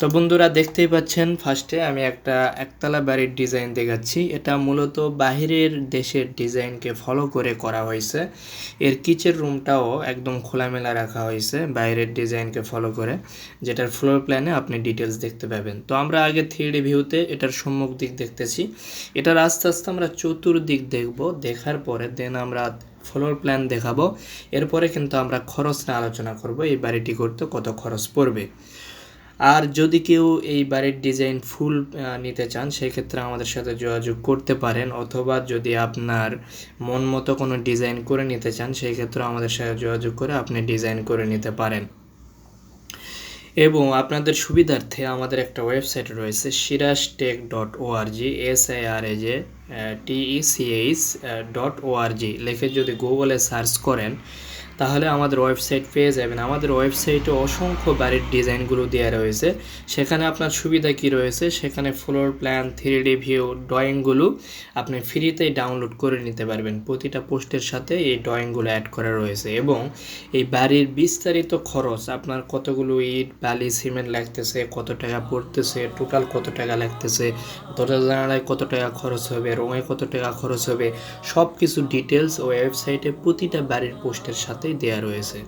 তো বন্ধুরা দেখতেই পাচ্ছেন ফার্স্টে আমি একটা একতলা বাড়ির ডিজাইন দেখাচ্ছি। এটা মূলত বাহিরের দেশের ডিজাইনকে ফলো করে করা হয়েছে। এর কিচেন রুমটাও একদম খোলামেলা রাখা হয়েছে, বাইরের ডিজাইনকে ফলো করে, যেটার ফ্লোর প্ল্যানে আপনি ডিটেলস দেখতে পাবেন। তো আমরা আগে থ্রি ভিউতে এটার সম্মুখ দিক দেখতেছি। এটার আস্তে আস্তে আমরা চতুর্দিক দেখব, দেখার পরে দেন আমরা ফ্লোর প্ল্যান দেখাবো। এরপরে কিন্তু আমরা খরচ নিয়ে আলোচনা করব, এই বাড়িটি করতে কত খরচ পড়বে। আর যদি কেউ এই বাড়ির ডিজাইন ফুল নিতে চান, সেক্ষেত্রে আমাদের সাথে যোগাযোগ করতে পারেন। অথবা যদি আপনার মন মতো কোনো ডিজাইন করে নিতে চান সেই ক্ষেত্রে আমাদের সাথে যোগাযোগ করে আপনি ডিজাইন করে নিতে পারেন। এবং আপনাদের সুবিধার্থে আমাদের একটা ওয়েবসাইট রয়েছে Siraj tech dot org S I R A J T E C H dot org লিখে যদি গুগলে সার্চ করেন তাহলে আমাদের ওয়েবসাইট পেয়ে যাবেন। আমাদের ওয়েবসাইটে অসংখ্য বাড়ির ডিজাইনগুলো দেওয়া রয়েছে। সেখানে আপনার সুবিধা কি রয়েছে? সেখানে floor plan three D view ড্রয়িংগুলো আপনি ফ্রিতেই ডাউনলোড করে নিতে পারবেন। প্রতিটা পোস্টের সাথে এই ড্রয়িংগুলো অ্যাড করা রয়েছে এবং এই বাড়ির বিস্তারিত খরচ, আপনার কতগুলো ইট, বালি সিমেন্ট লাগতেছে, কত টাকা পড়তেছে টোটাল কত টাকা লাগতেছে, দরজা জানালায় কত টাকা খরচ হবে রঙে কত টাকা খরচ হবে সব কিছু ডিটেলস ওয়েবসাইটে প্রতিটা বাড়ির পোস্টের সাথেই দেওয়া রয়েছে।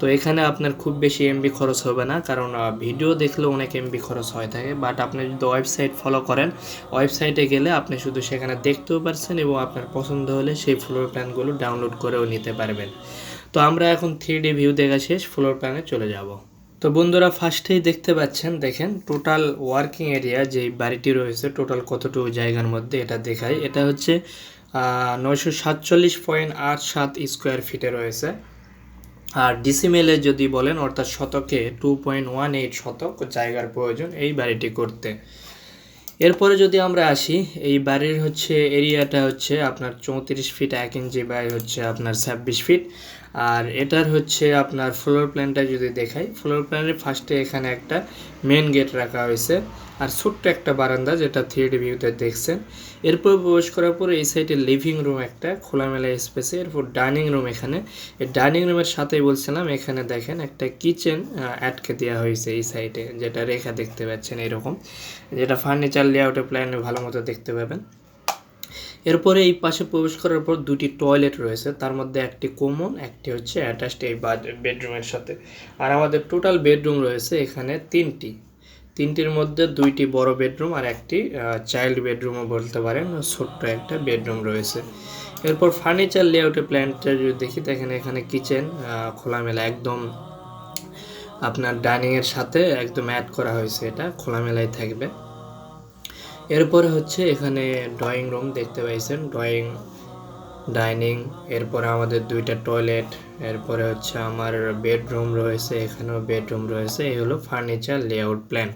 তো এখানে আপনার খুব বেশি এমবি খরচ হবে না, কারণ ভিডিও দেখলে অনেক এমবি খরচ হয়ে থাকে। বাট আপনি যদি ওয়েবসাইট ফলো করেন ওয়েবসাইটে গেলে আপনি শুধু সেখানে দেখতেও পারছেন এবং আপনার পছন্দ হলে সেই ফ্লোর প্ল্যানগুলো ডাউনলোড করেও নিতে পারবেন। তো আমরা এখন থ্রি ডি ভিউ দেখা শেষ ফ্লোর প্ল্যানে চলে যাব। তো বন্ধুরা ফার্স্টেই দেখতে পাচ্ছেন, দেখেন টোটাল ওয়ার্কিং এরিয়া যে বাড়িটি রয়েছে টোটাল কতটুকু জায়গার মধ্যে এটা দেখায় এটা হচ্ছে নয়শো সাতচল্লিশ পয়েন্ট আট সাত স্কোয়ার ফিটে রয়েছে। আর ডিসিমেলে যদি বলেন, অর্থাৎ শতকে টু পয়েন্ট ওয়ান এইট শতক জায়গার প্রয়োজন এই বাড়িটি করতে। এরপরে যদি আমরা আসি, এই বাড়ির হচ্ছে এরিয়াটা হচ্ছে আপনার চৌত্রিশ ফিট এক ইঞ্চি বাই হচ্ছে আপনার ছাব্বিশ ফিট আর এটার হচ্ছে আপনার ফ্লোর প্ল্যানটা যদি দেখাই ফ্লোর প্ল্যানের ফার্স্টে এখানে একটা মেন গেট রাখা হয়েছে। আর ছোট্ট একটা বারান্দা যেটা থ্রি ভিউতে দেখছেন। এরপর প্রবেশ করার পরে এই সাইডে লিভিং রুম একটা খোলামেলা স্পেসে এরপর ডাইনিং রুম এখানে। এই ডাইনিং রুমের সাথেই বলছিলাম, এখানে দেখেন একটা কিচেন আটকে দেওয়া হয়েছে এই সাইডে যেটা রেখা দেখতে পাচ্ছেন এরকম। যেটা ফার্নিচার লেআউটের প্ল্যানে ভালো মতো দেখতে পাবেন। এরপরে এই পাশে প্রবেশ করার পর দুটি টয়লেট রয়েছে। তার মধ্যে একটি কমন, একটি হচ্ছে অ্যাটাচড এই বেডরুমের সাথে। আর আমাদের টোটাল বেডরুম রয়েছে এখানে তিনটি। তিনটির মধ্যে দুইটি বড় বেডরুম আর একটি চাইল্ড বেডরুমও বলতে পারেন। ছোট্ট একটা বেডরুম রয়েছে। এরপর ফার্নিচার লেআউটের প্ল্যানটা যদি দেখি, দেখেন এখানে কিচেন খোলামেলা একদম, আপনার ডাইনিংয়ের সাথে একদম অ্যাড করা হয়েছে এটা। খোলামেলাই থাকবে। এরপরে হচ্ছে এখানে ড্রয়িং রুম দেখতে পাইছেন ড্রয়িং ডাইনিং এরপরে আমাদের দুইটা টয়লেট এরপরে হচ্ছে আমার বেডরুম রয়েছে, এখানেও বেডরুম রয়েছে, এই হলো ফার্নিচার লেআউট প্ল্যান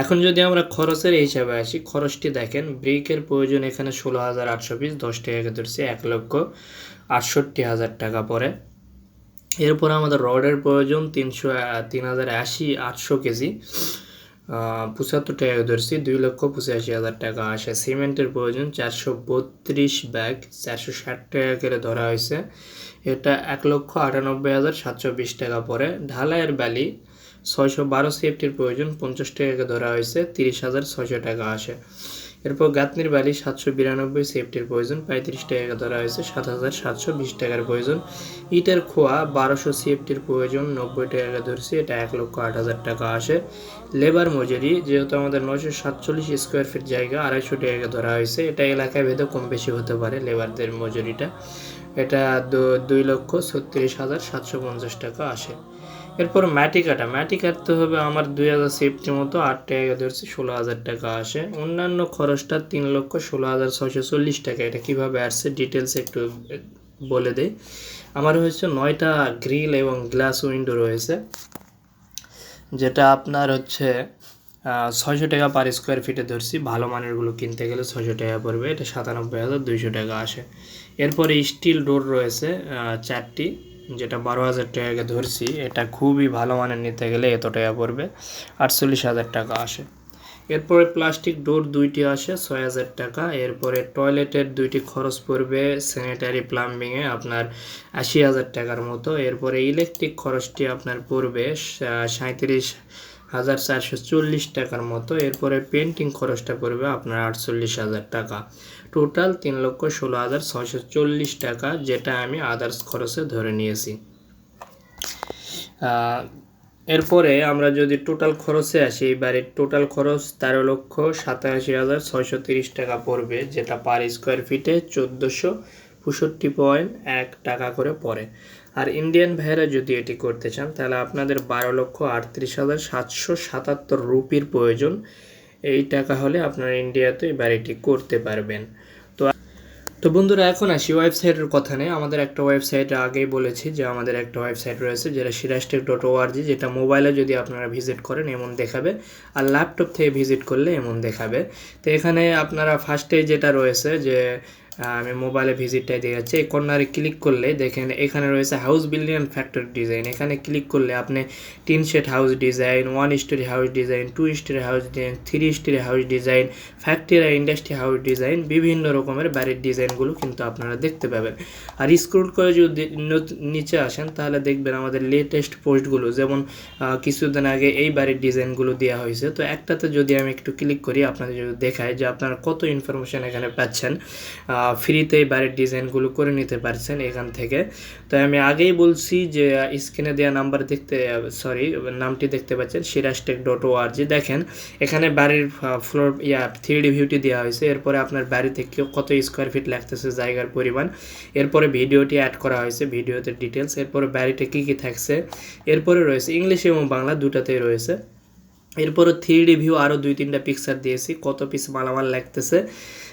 এখন যদি আমরা খরচের হিসাবে আসি, খরচটি দেখেন ব্রিকের প্রয়োজন এখানে ষোলো হাজার আটশো পিস দশ টাকা ধরছি, এক লক্ষ আটষট্টি হাজার টাকা পরে এরপর আমাদের রডের প্রয়োজন তিনশো তিন হাজার আশি আটশো কেজি। পঁচাত্তর টাকা ধরছি, দুই লক্ষ পঁচাশি হাজার টাকা আসে। সিমেন্টের প্রয়োজন চারশো বত্রিশ ব্যাগ, চারশো ষাট টাকা করে ধরা হয়েছে। এটা এক লক্ষ আটানব্বই হাজার সাতশো বিশ টাকা পরে ঢালাইয়ের বালি ছয়শো বারো সিএফটির প্রয়োজন, পঞ্চাশ টাকাকে ধরা হয়েছে, তিরিশ হাজার ছয়শো টাকা আসে। এরপর গাতনির বালি সাতশো বিরানব্বই সেফটির প্রয়োজন, পঁয়ত্রিশ টাকা ধরা হয়েছে, সাত হাজার সাতশো বিশ টাকার প্রয়োজন। ইটের খোয়া বারোশো সেফটির প্রয়োজন, নব্বই টাকা ধরছি, এটা এক লক্ষ আট হাজার টাকা আসে। লেবার মজুরি, যেহেতু আমাদের নয়শো সাতচল্লিশ স্কোয়ার ফিট জায়গা, আড়াইশো টাকা ধরা হয়েছে, এটা এলাকায় ভেদে কম বেশি হতে পারে লেবারদের মজুরিটা। এটা দুই লক্ষ ছত্রিশ হাজার সাতশো পঞ্চাশ টাকা আসে। এরপর মাটি কাটা মাটি কাটতে হবে আমার দুই হাজার সেফটির মতো, আট টাকা ধরছি, ষোলো হাজার টাকা আসে। অন্যান্য খরচটা তিন লক্ষ ষোলো হাজার ছশো চল্লিশ টাকা। এটা কীভাবে আসছে ডিটেলস একটু বলে দেই। আমার হচ্ছে নয়টা গ্রিল এবং গ্লাস উইন্ডো রয়েছে, যেটা আপনার হচ্ছে ছয়শো টাকা পার স্কোয়ার ফিটে ধরছি। ভালো মানেরগুলো কিনতে গেলে ছয়শো টাকা পড়বে। এটা সাতানব্বই হাজার দুইশো টাকা আসে। এরপরে স্টিল ডোর রয়েছে চারটি। যেটা বারো হাজার টাকাকে ধরছি, এটা খুবই ভালো মানের নিতে গেলে এত টাকা পড়বে। আটচল্লিশ হাজার টাকা আসে। এরপরে প্লাস্টিক ডোর দুইটি আসে, ছয় হাজার টাকা। এরপরে টয়লেটের দুইটি খরচ পড়বে, স্যানিটারি প্লাম্বিংয়ে আপনার আশি হাজার টাকার মতো। এরপরে ইলেকট্রিক খরচটি আপনার পড়বে সাঁত্রিশ হাজার চারশো চল্লিশ টাকার মতো। এরপরে পেন্টিং খরচটা পড়বে আপনার আটচল্লিশ হাজার টাকা। টোটাল তিন লক্ষ ষোলো হাজার ছয়শো চল্লিশ টাকা, যেটা আমি আদার্স খরচে ধরে নিয়েছি। এরপরে আমরা যদি টোটাল খরচে আসি এই বাড়ির টোটাল খরচ তেরো লক্ষ সাতাশি হাজার ছয়শো তিরিশ টাকা পড়বে, যেটা পার স্কোয়ার ফিটে চোদ্দোশো পঁয়ষট্টি পয়েন্ট এক টাকা করে পড়ে। আর ইন্ডিয়ান ভাইরা যদি এটি করতে চান, তাহলে আপনাদের বারো লক্ষ আটত্রিশ হাজার সাতশো সাতাত্তর রুপির প্রয়োজন। এই টাকা হলে আপনারা ইন্ডিয়াতে এবার এটি করতে পারবেন। তো তো বন্ধুরা, এখন আসি ওয়েবসাইটের কথা নেই আমাদের একটা ওয়েবসাইট আগেই বলেছি যে আমাদের একটা ওয়েবসাইট রয়েছে, যেটা সিরাজটেক ডট ওআরজি যেটা মোবাইলে যদি আপনারা ভিজিট করেন এমন দেখাবে, আর ল্যাপটপ থেকে ভিজিট করলে এমন দেখাবে। তো এখানে আপনারা ফার্স্টে যেটা রয়েছে যে আমি মোবাইলে ভিজিটটাই দিয়ে যাচ্ছি। এই কর্নারে ক্লিক করলে দেখেন এখানে রয়েছে house building and factory design এখানে ক্লিক করলে আপনি তিন set house design one storey house design two storey house design three storey house design factory আর ইন্ডাস্ট্রি হাউস ডিজাইন বিভিন্ন রকমের বাড়ির ডিজাইনগুলো কিন্তু আপনারা দেখতে পাবেন। আর স্ক্রোল করে যদি নিচে আসেন, তাহলে দেখবেন আমাদের লেটেস্ট পোস্টগুলো যেমন কিছুদিন আগে এই বাড়ির ডিজাইনগুলো দেওয়া হয়েছে। তো একটাতে যদি আমি একটু ক্লিক করি, আপনাদের যদি দেখায় যে আপনারা কত ইনফরমেশন এখানে পাচ্ছেন। ফ্রিতে বাড়ির ডিজাইনগুলো করে নিতে পারছেন এখান থেকে। তো আমি আগেই বলছি যে স্ক্রিনে দেওয়া নাম্বার দেখতে সরি নামটি দেখতে পাচ্ছেন সিরাজটেক ডট ও আর জি দেখেন, এখানে বাড়ির ফ্লোর ইয়া থ্রি ভিউটি দেওয়া হয়েছে। এরপরে আপনার বাড়ি থেকে কত স্কোয়ার ফিট লাগতেছে, জায়গার পরিমাণ। এরপরে ভিডিওটি অ্যাড করা হয়েছে, ভিডিওতে ডিটেলস এরপরে বাড়িতে কী কী থাকছে, এরপরে রয়েছে ইংলিশ এবং বাংলা দুটাতেই রয়েছে। এরপরে থ্রি ডি ভিউ আরও দুই তিনটা পিকচার দিয়েছি, কত পিস মালামাল লাগতেছে।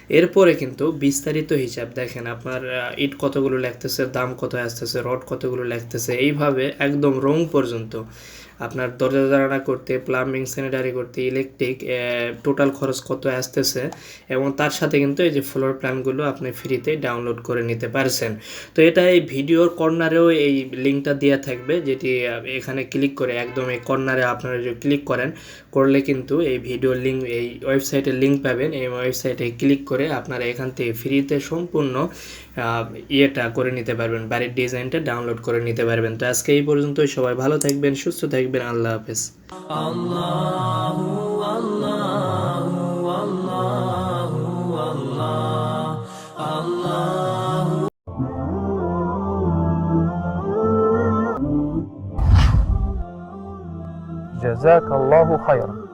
এরপরে কিন্তু বিস্তারিত হিসাব দেখেন, আপনার ইট কতগুলো লাগতেছে, দাম কত আসতেছে, রড কতগুলো লাগতেছে, এইভাবে একদম রং পর্যন্ত। আপনার দরজা জানালা করতে প্লাম্বিং স্যানিটারি করতে ইলেকট্রিক টোটাল খরচ কত আসতেছে এবং তার সাথে কিন্তু এই যে ফ্লোর প্ল্যানগুলো আপনি ফ্রিতে ডাউনলোড করে নিতে পারছেন। তো এটা এই ভিডিওর কর্নারেও এই লিঙ্কটা দেওয়া থাকবে, যেটি এখানে ক্লিক করে একদম এই কর্নারে আপনারা যদি ক্লিক করেন, করলে কিন্তু এই ভিডিও লিঙ্ক এই ওয়েবসাইটের লিঙ্ক পাবেন। এই ওয়েবসাইটে ক্লিক করে আপনারা এখান থেকে ফ্রিতে সম্পূর্ণ ইয়েটা করে নিতে পারবেন, বাড়ির ডিজাইনটা ডাউনলোড করে নিতে পারবেন। তো আজকে এই পর্যন্তই, সবাই ভালো থাকবেন, সুস্থ থাকবেন। আল্লাহ হাফেজ جزاك الله خيرا